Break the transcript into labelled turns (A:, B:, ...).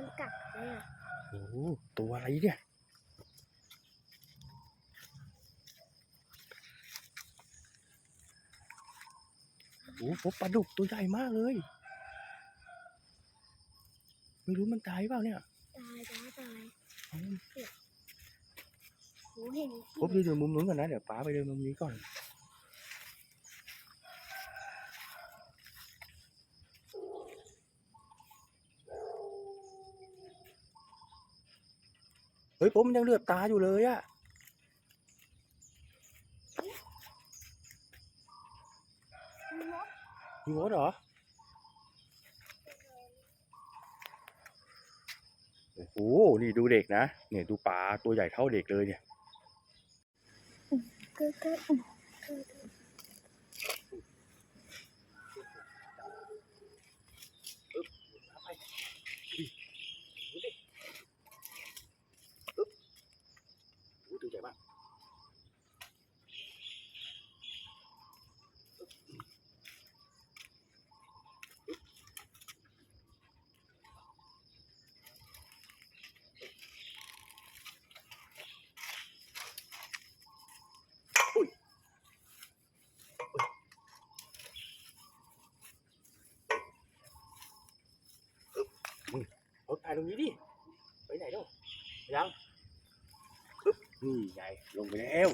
A: มันกัดไหมอะ
B: โอ้โหตัวอะไรเนี่ยโอ้โหพบปลาดุกตัวใหญ่มากเลย ไม่รู้มันตายเปล่าเนี่ย
A: ตายจ้าตาย
B: อืม
A: โหเห็น
B: พบดูดูมุมนู้นก่อนนะ เดี๋ยวป้าไปดูมุมนี้ก่อน เฮ้ยผมมันยังเลือดตาอยู่เลยอะ
A: มีมด
B: มีมดเหรอ โอ้โห นี่ดูเด็กนะ เนี่ยดูปลาตัวใหญ่เท่าเด็กเลยเนี่ย
A: เกิดเกิด
B: รถถ่ายตรงนี้ดิ ไปไหนเนาะยังปึ๊บนี่ไงลงไปแล้ว